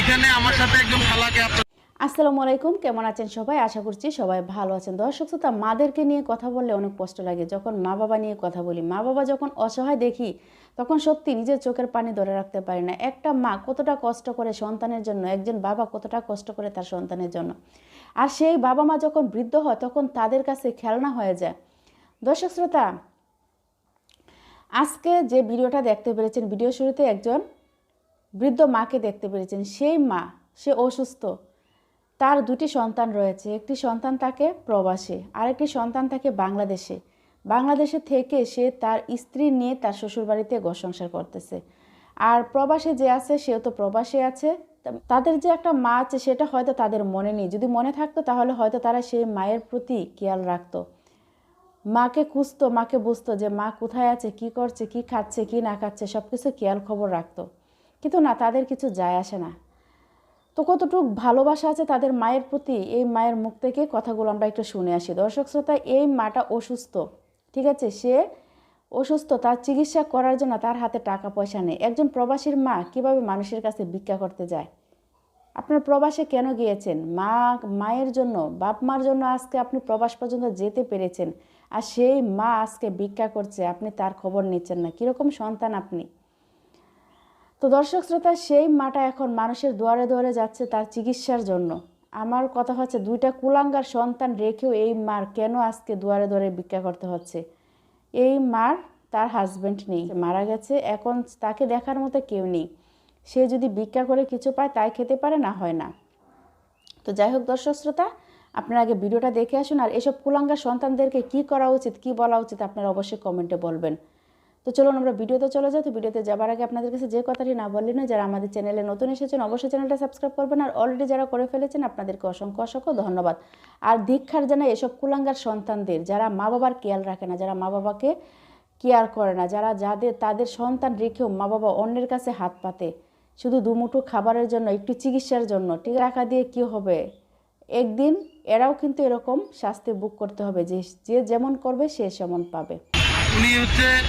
এখানে আমার সাথে একজন খালাকে আসসালামু আলাইকুম, কেমন আছেন সবাই? আশা করছি সবাই ভালো আছেন। দর্শক শ্রোতা, মাদেরকে নিয়ে কথা বললে অনেক কষ্ট লাগে। যখন মা বাবা নিয়ে কথা বলি, মা বাবা যখন অসহায় দেখি, তখন সত্যি নিজের চোখের পানি ধরে রাখতে পারি না। একটা মা কতটা কষ্ট করে সন্তানের জন্য, একজন বাবা কতটা কষ্ট করে তার সন্তানের জন্য। আর সেই বাবা মা যখন বৃদ্ধ হয়, তখন তাদের কাছে খেলনা হয়ে যায়। দর্শক শ্রোতা, আজকে যে ভিডিওটা দেখতে পেরেছেন, ভিডিও শুরুতে একজন বৃদ্ধ মাকে দেখতে পেরেছেন। সেই মা, সে অসুস্থ। তার দুটি সন্তান রয়েছে। একটি সন্তান থাকে প্রবাসে, আরেকটি সন্তান থাকে বাংলাদেশে। বাংলাদেশে থেকে সে তার স্ত্রী নিয়ে তার শ্বশুরবাড়িতে ঘর সংসার করতেছে। আর প্রবাসে যে আছে, সেও তো প্রবাসে আছে। তাদের যে একটা মা আছে, সেটা হয়তো তাদের মনে নেই। যদি মনে থাকতো, তাহলে হয়তো তারা সেই মায়ের প্রতি খেয়াল রাখতো। মাকে খুঁজতো, মাকে বুঝতো যে মা কোথায় আছে, কি করছে, কি খাচ্ছে, কি না খাচ্ছে সব কিছু খেয়াল খবর রাখতো। কিন্তু না, তাদের কিছু যায় আসে না। তো কতটুক ভালোবাসা আছে তাদের মায়ের প্রতি, এই মায়ের মুখ থেকে কথাগুলো আমরা একটু শুনে আসি। দর্শক শ্রোতা, এই মাটা অসুস্থ, ঠিক আছে? সে অসুস্থ, তার চিকিৎসা করার জন্য তার হাতে টাকা পয়সা নেই। একজন প্রবাসীর মা কীভাবে মানুষের কাছে ভিক্ষা করতে যায়? আপনার প্রবাসে কেন গিয়েছেন? মা, মায়ের জন্য, বাপ মার জন্য আজকে আপনি প্রবাস পর্যন্ত যেতে পেরেছেন, আর সেই মা আজকে ভিক্ষা করছে, আপনি তার খবর নিচ্ছেন না। কীরকম সন্তান আপনি? তো দর্শক শ্রোতা, সেই মাটা এখন মানুষের দুয়ারে দুয়ারে যাচ্ছে তার চিকিৎসার জন্য। আমার কথা হচ্ছে, দুইটা কুলাঙ্গার সন্তান রেখেও এই মার কেন আজকে দুয়ারে দুয়ারে ভিক্ষা করতে হচ্ছে? এই মার, তার হাজবেন্ড নেই। মারা গেছে, এখন তাকে দেখার মতো কেউ নেই। সে যদি ভিক্ষা করে কিছু পায়, তাই খেতে পারে, না হয় না। তো যাই হোক দর্শক শ্রোতা, আপনারা আগে ভিডিওটা দেখে আসুন, আর এসব কুলাঙ্গার সন্তানদেরকে কি করা উচিত, কি বলা উচিত, আপনারা অবশ্যই কমেন্টে বলবেন। তো চলুন আমরা ভিডিওতে চলে যাই। তো ভিডিওতে যাবার আগে আপনাদের কাছে যে কথাটি না বললেন না যারা আমাদের চ্যানেলে নতুন এসেছেন, অবশ্যই চ্যানেলটা সাবস্ক্রাইব করবেন আর অলরেডি যারা করে ফেলেছেন, আপনাদেরকে অসংখ্য অসংখ্য ধন্যবাদ। আর দীক্ষার জানাই এসব কুলাঙ্গার সন্তানদের, যারা মা বাবার খেয়াল রাখে না, যারা মা বাবাকে কেয়ার করে না, যারা যাদের, তাদের সন্তান রেখেও মা বাবা অন্যের কাছে হাত পাতে, শুধু দুমুঠো খাবারের জন্য, একটু চিকিৎসার জন্য, ঠিক রাখা দিয়ে কি হবে? একদিন এরাও কিন্তু এরকম শাস্তি বুক করতে হবে যে যে যেমন করবে, সে সেমন পাবে। উনি